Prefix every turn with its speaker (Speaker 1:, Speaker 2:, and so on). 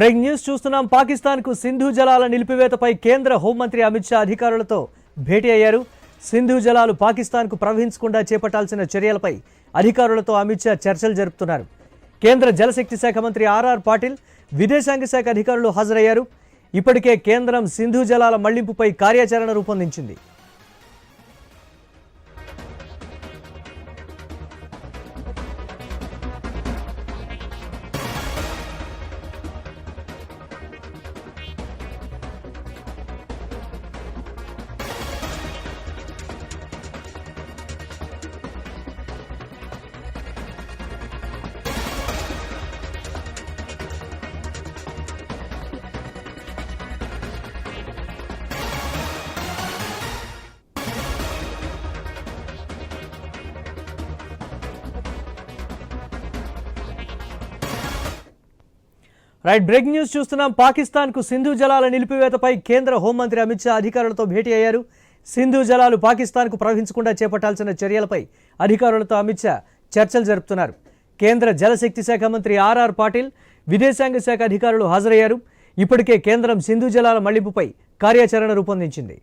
Speaker 1: Break news చూస్తున్నాం. పాకిస్తాన్కు సింధు జలాల నిలిపివేతపై కేంద్ర హోంమంత్రి అమిత్ షా అధికారులతో భేటీ అయ్యారు. సింధు జలాలు పాకిస్తాన్కు ప్రవహించకుండా చేపట్టాల్సిన చర్యలపై అధికారులతో అమిత్ షా చర్చలు జరుపుతున్నారు. కేంద్ర జలశక్తి శాఖ మంత్రి ఆర్ఆర్ పాటిల్ విదేశాంగ శాఖ అధికారులు హాజరయ్యారు. ఇప్పటికే కేంద్రం సింధు జలాల మళ్ళింపుపై కార్యాచరణ రూపొందించింది. రైట్ బ్రేక్ న్యూస్ చూస్తున్నాం. పాకిస్తాన్కు సింధు జలాల నిలిపివేతపై కేంద్ర హోంమంత్రి అమిత్ షా అధికారులతో భేటీ అయ్యారు. సింధు జలాలు పాకిస్తాన్కు ప్రవహించకుండా చేపట్టాల్సిన చర్యలపై అధికారులతో అమిత్ షా చర్చలు జరుపుతున్నారు. కేంద్ర జలశక్తి శాఖ మంత్రి ఆర్ఆర్ పాటిల్ విదేశాంగ శాఖ అధికారులు హాజరయ్యారు. ఇప్పటికే కేంద్రం సింధు జలాల మళ్ళింపుపై కార్యాచరణ రూపొందించింది.